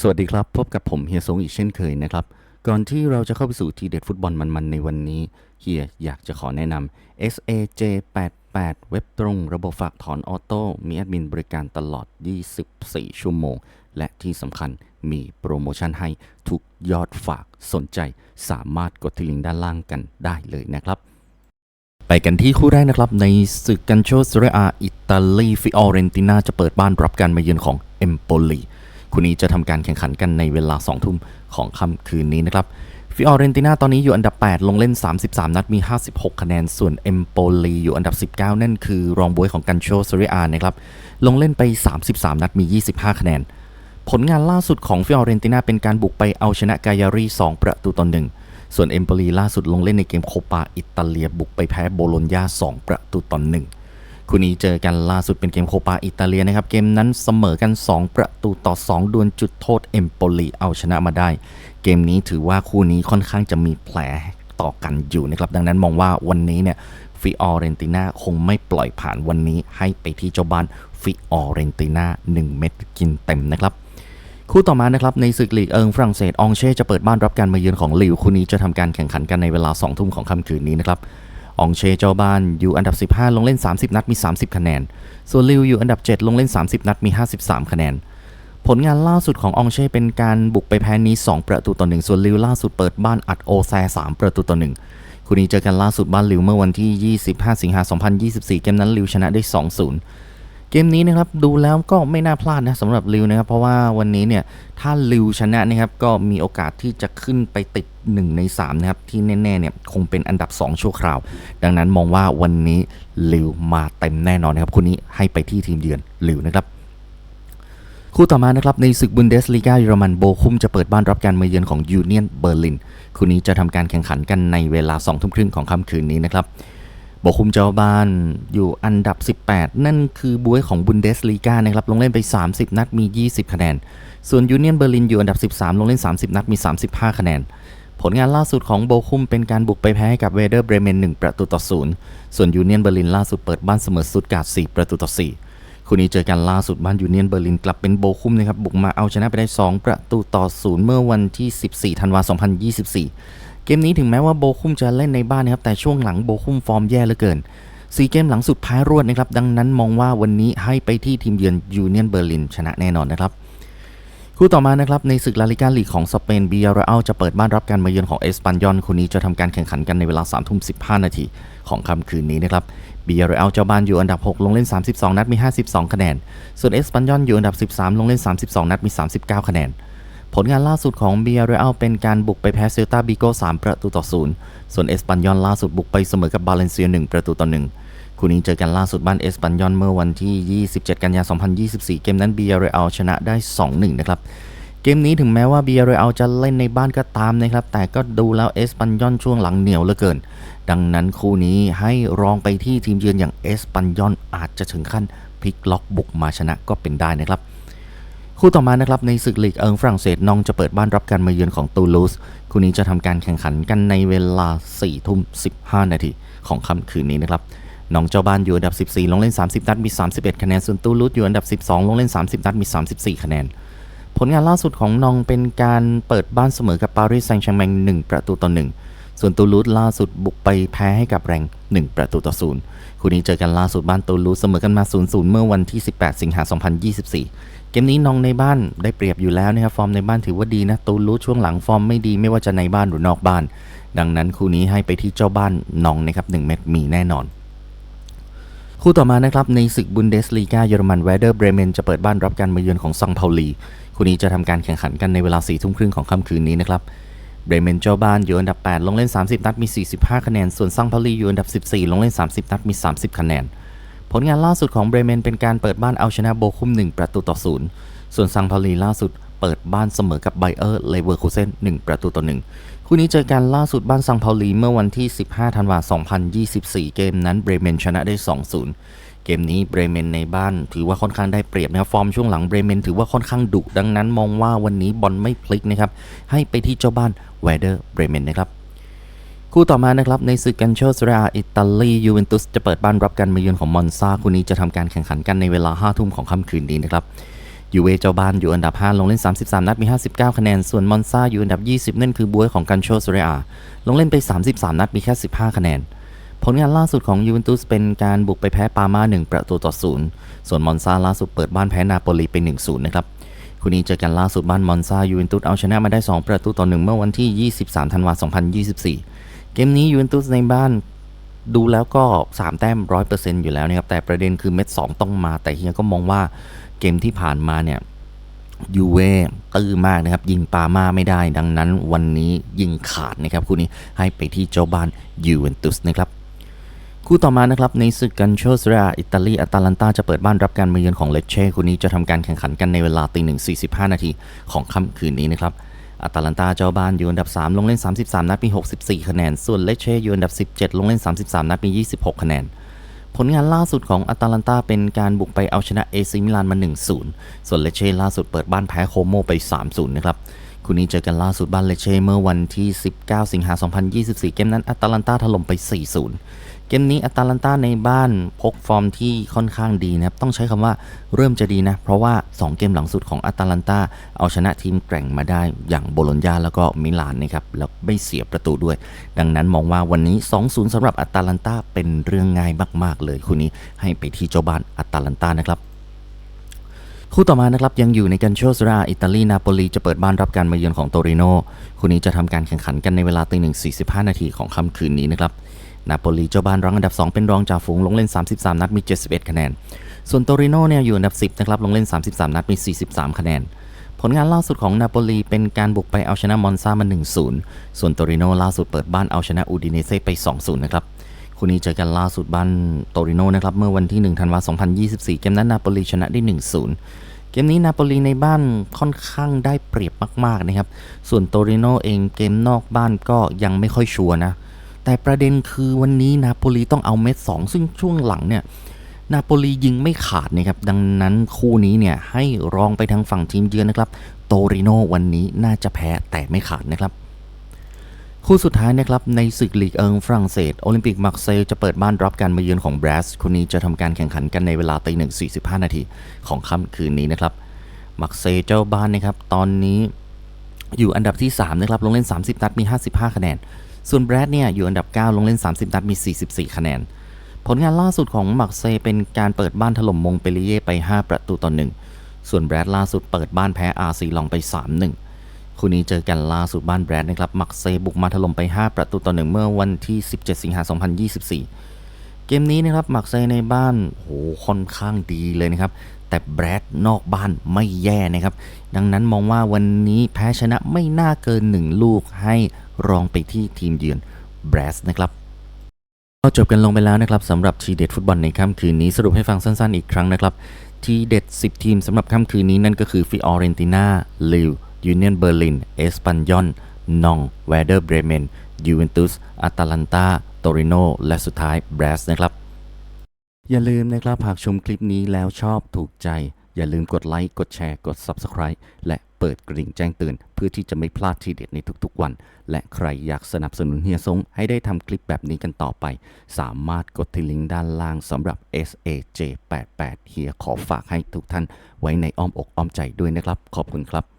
สวัสดีครับ พบกับผมเฮียสงอีกเช่นเคยนะครับ ก่อนที่เราจะเข้าไปสู่ทีเด็ดฟุตบอลมันๆในวันนี้เฮียอยากจะขอแนะนำ SAJ88 เว็บตรงระบบฝากถอนออโต้มีแอดมินบริการตลอด 24 ชั่วโมง และที่สำคัญมีโปรโมชั่นให้ทุกยอดฝากสนใจ สามารถกดที่ลิงก์ด้านล่างกันได้เลยนะครับไปกันที่คู่แรกนะครับ ในศึกกันโชเซเรอาอิตาลีฟิออเรนติน่าจะเปิดบ้านรับการมาเยือนของเอมโปลี คู่นี้จะทำการแข่งขันกันในเวลา 2 ทุ่มของค่ำคืนนี้นะครับฟิออเรนตินาตอนนี้อยู่อันดับ 8 ลงเล่น 33 นัดมี 56 คะแนน ส่วนเอมโปลีอยู่อันดับ 19 นั่นคือรองบวยของกันโชซเรอานะครับ ลงเล่นไป 33 นัดมี 25 คะแนน ผลงานล่าสุดของฟิออเรนตินาเป็นการบุกไปเอาชนะกายารี 2 ประตูต่อหนึ่ง ส่วนเอมโปลีล่าสุดลงเล่นในเกมโคปาอิตาเลียบุกไปแพ้โบโลญญา 2 ประตูต่อหนึ่ง คู่นี้เจอกันล่าสุดเป็นเกมโคปาอิตาเลียนะครับ เกมนั้นเสมอกัน 2 ประตูต่อ 2 ดวลจุดโทษเอมโปลีเอาชนะมาได้ เกมนี้ถือว่าคู่นี้ค่อนข้างจะมีแผลต่อกันอยู่นะครับ ดังนั้นมองว่าวันนี้เนี่ยฟิออเรนติน่าคงไม่ปล่อยผ่านวันนี้ให้ไปที่เจ้าบ้านฟิออเรนติน่า1เม็ดกินเต็มนะครับคู่ต่อมานะครับในศึกลีกเอิงฝรั่งเศสองเช่จะเปิดบ้านรับการมาเยือนของลิวคู่นี้จะทำการแข่งขันกันในเวลา2ทุ่มของค่ำคืนนี้นะครับ องเช่เจ้าบ้านอยู่อันดับ 15 ลงเล่น 30 นัดมี 30 คะแนน ส่วนลิวอยู่อันดับ 7 ลงเล่น 30 นัดมี 53 คะแนน ผลงานล่าสุดขององเช่เป็นการบุกไปแพ้นี้ 2 ประตูต่อ1ส่วนลิวล่าสุดเปิดบ้านอัดโอแซ3ประตูต่อ1คู่นี้เจอกันล่าสุดบ้านลิวเมื่อวันที่ 25 สิงหาคม 2024 เกมนั้นลิวชนะได้ 2-0 เกมนี้นะครับดูแล้วก็ไม่น่าพลาดนะสำหรับลิวนะครับเพราะว่าวันนี้เนี่ยถ้าลิวชนะนะครับก็มีโอกาสที่จะขึ้นไปติด 1 ใน 3 นะครับ ที่แน่ๆเนี่ยคงเป็นอันดับ 2 ชั่วคราว ดังนั้นมองว่าวันนี้ลิวมาเต็มแน่นอนนะครับคู่นี้ให้ไปที่ทีมเยือนลิวนะครับคู่ต่อมานะครับในศึกบุนเดสลีกาเยอรมันโบคุมจะเปิดบ้านรับการมาเยือนของยูเนียนเบอร์ลินคู่นี้จะทำการแข่งขันกันในเวลา2ทุ่มครึ่งของค่ำคืนนี้นะครับ บคุมเจ้าบ้านอยู่อันดับ 18 นั่นคือบวยของบุนเดสลีกานะครับ ลงเล่นไป 30 นัดมี 20 คะแนน ส่วนยูเนียนเบอร์ลินอยู่อันดับ 13 ลงเล่น 30 นัดมี 35 คะแนน ผลงานล่าสุดของโบคุมเป็นการบุกไปแพ้ให้กับเวเดอร์เบรเมน 1 ประตูต่อ 0 ส่วนยูเนียนเบอร์ลินล่าสุดเปิดบ้านเสมอสุดการ์ด4ประตูต่อ 4 คู่นี้เจอกันล่าสุดบ้านยูเนียนเบอร์ลินกลับเป็นโบคุมนะครับบุกมาเอาชนะไปได้ 2 ประตูต่อ 0 เมื่อวันที่ 14 ธันวาคม 2024 เกมนี้ถึงแม้ว่าโบคุมจะเล่นในบ้านนะครับแต่ช่วงหลังโบคุมฟอร์มแย่เหลือเกินสีเกมหลังสุดแพ้รวดนะครับดังนั้นมองว่าวันนี้ให้ไปที่ทีมเยือนยูเนียนเบอร์ลินชนะแน่นอนนะครับคู่ต่อมานะครับในศึกลาลิกาลีกของสเปนบียาร์อัลจะเปิดบ้านรับการมาเยือนของเอสปันยอนคู่นี้จะทำการแข่งขันกันในเวลา3ามทุ่มสินาทีของค่ำคืนนี้นะครับบียาร์อัลเจ้าบ้านอยู่อันดับ 6 ลงเล่น 32 นัดมี 52 คะแนน ส่วนเอสปันยอนอยู่อันดับ 13 ลงเล่น 32 นัดมี 39 คะแนน ผลงานล่าสุดของเบียร์เรอัลเป็นการบุกไปแพ้เซลตาบิโก้3ประตูต่อ0ส่วนเอสปันยอนล่าสุดบุกไปเสมอกับบาเลนเซีย 1 ประตูต่อ1คู่นี้เจอกันล่าสุดบ้านเอสปันยอนเมื่อวันที่ 27 กันยายน 2024 เกมนั้นเบียร์เรอัลชนะได้ 2-1 นะครับเกมนี้ถึงแม้ว่าเบียร์เรอัลจะเล่นในบ้านก็ตามนะครับ แต่ก็ดูแล้วเอสปันยอนช่วงหลังเหนียวเหลือเกิน ดังนั้นคู่นี้ให้รองไปที่ทีมเยือนอย่างเอสปันยอนอาจจะถึงขั้นพลิกล็อกบุกมาชนะก็เป็นได้นะครับ คู่ต่อมานะครับในศึกลีกเอิงฝรั่งเศสน้องจะเปิดบ้านรับการมาเยือนของตูลูสคู่นี้จะทำการแข่งขันกันในเวลา4ทุ่ม15นาทีของค่ำคืนนี้นะครับน้องเจ้าบ้านอยู่อันดับ 14 ลงเล่น 30 นัดมี 31 คะแนน ส่วนตูลูสอยู่อันดับ 12 ลงเล่น 30 นัดมี 34 คะแนน ผลงานล่าสุดของน้องเป็นการเปิดบ้านเสมอกับปารีสแซงต์แชร์แมง1ประตูต่อ1 ส่วนตูลูสล่าสุดบุกไปแพ้ให้กับแรง 1 ประตูต่อ0คู่นี้เจอกันล่าสุดบ้านตูลูสเสมอกันมา 0-0 เมื่อวันที่ 18 สิงหา 2024 เกมนี้น้องในบ้านได้เปรียบอยู่แล้วนะครับ ฟอร์มในบ้านถือว่าดีนะตูลูสช่วงหลังฟอร์มไม่ดีไม่ว่าจะในบ้านหรือนอกบ้าน ดังนั้นคู่นี้ให้ไปที่เจ้าบ้านน้องนะครับ1เม็ดมีแน่นอน คู่ต่อมานะครับในศึกบุนเดสลีกาเยอรมันเวเดอร์เบรเมนจะเปิดบ้านรับการมาเยือนของซังเปาลีคู่นี้จะทำการแข่งขันกันในเวลา4ทุ่มครึ่งของค่ำคืนนี้นะครับ เบรเมนเจ้าบ้านอยู่อันดับ 8 ลงเล่น 30 นัดมี 45 คะแนน ส่วนซังเปาลีอยู่อันดับ 14 ลงเล่น 30 นัดมี 30 คะแนน ผลงานล่าสุดของเบรเมนเป็นการเปิดบ้านเอาชนะโบคุม 1 ประตูต่อ 0 ส่วนซังเปาลีล่าสุดเปิดบ้านเสมอกับไบเออร์เลเวอร์คูเซน1 ประตูต่อ 1 คู่นี้เจอกันล่าสุดบ้านซังเปาลีเมื่อวันที่ 15 ธันวาคม 2024 เกมนั้นเบรเมนชนะได้ 2-0 เกมนี้เบรเมนในบ้านถือว่าค่อนข้างได้เปรียบนะครับฟอร์มช่วงหลังเบรเมนถือว่าค่อนข้างดุดังนั้นมองว่าวันนี้บอลไม่พลิกนะครับให้ไปที่เจ้าบ้านเวเดอร์เบรเมนนะครับคู่ต่อมานะครับในศึกกันโชสเรียอิตาลียูเวนตุสจะเปิดบ้านรับการมาเยือนของมอนซาคู่นี้จะทำการแข่งขันกันในเวลา5ทุ่มของค่ำคืนนี้นะครับยูเวเจ้าบ้านอยู่อันดับ 5 ลงเล่น 33 นัดมี 59 คะแนน ส่วนมอนซาอยู่อันดับ 20 นั่นคือบัวยของกันโชสเรียลงเล่นไป 33 นัดมีแค่ 15 คะแนน ผลงานล่าสุดของยูเวนตุสเป็นการบุกไปแพ้ปาร์มา1ประตูต่อ0ส่วนมอนซาล่าสุดเปิดบ้านแพ้นาโปลีไป1-0นะครับคู่นี้เจอกันล่าสุดบ้านมอนซายูเวนตุสเอาชนะมาได้ 2 ประตูต่อ1เมื่อวันที่ 23 ธันวาคม 2024 เกมนี้ยูเวนตุสในบ้านดูแล้วก็ 3 แต้ม 100%อยู่แล้วนะครับแต่ประเด็นคือเม็ด 2 ต้องมา แต่เฮียก็มองว่าเกมที่ผ่านมาเนี่ยยูเว่ตื้อมากนะครับ ยิงปามาไม่ได้ดังนั้นวันนี้ยิงขาดนะครับคู่นี้ให้ไปที่เจ้าบ้านยูเวนตุสนะครับ คู่ต่อมานะครับในศึกกันโชสรียอิตาลีอาตาลันตาจะเปิดบ้านรับการมาเยือนของเลเช่คู่นี้จะทำการแข่งขันกันในเวลาตีหนึ่งสี่สิบห้านาทีของค่ำคืนนี้นะครับอาตาลันตาเจ้าบ้านอยู่อันดับ 3 ลงเล่น 33 นัดมี 64 คะแนน ส่วนเลเช่อยู่อันดับ 17 ลงเล่น 33 นัดมี 26 คะแนน ผลงานล่าสุดของอาตาลันตาเป็นการบุกไปเอาชนะเอซิมิลานมา 1-0 ส่วนเลเช่ล่าสุดเปิดบ้านแพ้โคโมไป 3-0 นะครับ คู่นี้เจอกันล่าสุดบ้านเลเช่เมื่อวันที่ 19 สิงหา 2024 เกมนั้นอตาลันตาถล่มไป 4-0 เกมนี้อตาลันตาในบ้านพกฟอร์มที่ค่อนข้างดีนะครับ ต้องใช้คำว่าเริ่มจะดีนะ เพราะว่า 2 เกมหลังสุดของอตาลันตาเอาชนะทีมแกร่งมาได้อย่างโบโลญญาแล้วก็มิลานนะครับ แล้วไม่เสียประตูด้วย ดังนั้นมองว่าวันนี้ 2-0สำหรับอตาลันตาเป็นเรื่องง่ายมาก ๆ เลยคู่นี้ให้ไปที่เจ้าบ้านอตาลันตานะครับ คู่ต่อมานะครับยังอยู่ในกันโชสราอิตาลีนาโปลีจะเปิดบ้านรับการมาเยือนของโตริโนคู่นี้จะทำการแข่งขันกันในเวลาตีหนึ่งสี่สิบห้านาทีของค่ำคืนนี้นะครับนาโปลีเจ้าบ้านรั้งอันดับ 2 เป็นรองจ่าฝูงลงเล่น 33 นัดมี 71 คะแนน ส่วนโตริโนเนี่ยอยู่อันดับ 10 นะครับลงเล่น 33 นัดมี 43 คะแนน ผลงานล่าสุดของนาโปลีเป็นการบุกไปเอาชนะมอนซามา 1-0 ส่วนโตริโนล่าสุดเปิดบ้านเอาชนะอูดิเนเซ่ไป 2-0 นะครับ คู่นี้เจอกันล่าสุดบ้านโตริโนนะครับ เมื่อวันที่ 1 ธันวาคม 2024 เกมนั้นนาโปลีชนะได้ 1-0 เกมนี้นาโปลีในบ้านค่อนข้างได้เปรียบมากๆนะครับ ส่วนโตริโนเองเกมนอกบ้านก็ยังไม่ค่อยชัวร์นะ แต่ประเด็นคือวันนี้นาโปลีต้องเอาเม็ด 2 ซึ่งช่วงหลังเนี่ยนาโปลียิงไม่ขาดนะครับ ดังนั้นคู่นี้เนี่ยให้รองไปทางฝั่งทีมเยือนนะครับ โตริโนวันนี้น่าจะแพ้แต่ไม่ขาดนะครับ คู่สุดท้ายนะครับในศึกลีกเอิงฝรั่งเศสโอลิมปิกมาร์เซย์จะเปิดบ้านรับการมาเยือนของแบรสคู่นี้จะทำการแข่งขันกันในเวลาตีหนึ่งสี่สิบห้านาทีของค่ำคืนนี้นะครับมาร์เซย์เจ้าบ้านนะครับตอนนี้อยู่อันดับที่ 3 นะครับ ลงเล่น 30 นัดมี 55 คะแนน ส่วนแบรดเนี่ยอยู่อันดับ 9 ลงเล่น 30 นัดมี 44 คะแนน ผลงานล่าสุดของมาร์เซเป็นการเปิดบ้านถล่มมงเปรีเย่ไป 5 ประตูต่อ1ส่วนแบรดล่าสุดเปิดบ้านแพ้อาร์ซีลองไป 3-1 คู่นี้เจอกันล่าสุดบ้านแบรดนะครับ มักเซย์บุกมาถล่มไป 5 ประตูต่อ1เมื่อวันที่ 17 สิงหาคม2024 เกมนี้นะครับ มักเซย์ในบ้านโหค่อนข้างดีเลยนะครับ แต่แบรดนอกบ้านไม่แย่นะครับ ดังนั้นมองว่าวันนี้แพ้ชนะไม่น่าเกิน 1 ลูกให้รองไปที่ทีมเยือนแบรสนะครับก็จบกันลงไปแล้วนะครับสำหรับทีเด็ดฟุตบอลในค่ำคืนนี้สรุปให้ฟังสั้นๆอีกครั้งนะครับ ทีเด็ด 10 ทีมสำหรับค่ำคืนนี้นั่นก็คือฟิออเรนติน่าลิว ยูเนียนเบอร์ลิน เอสปันยอนนองเวเดอร์เบรเมนยูเวนตุสอาตาลันตาโตริโนและสุดท้ายแบรสนะครับ อย่าลืมนะครับ หากชมคลิปนี้แล้วชอบถูกใจ อย่าลืมกดไลค์ กดแชร์ กด Subscribe และเปิดกระดิ่งแจ้งเตือน เพื่อที่จะไม่พลาดทีเด็ดในทุกๆวัน และใครอยากสนับสนุนเฮียซงให้ได้ทำคลิปแบบนี้กันต่อไป สามารถกดที่ลิงก์ด้านล่างสำหรับ SAJ88 เฮียขอฝากให้ทุกท่านไว้ในอ้อมอกอ้อมใจด้วยนะครับ ขอบคุณครับ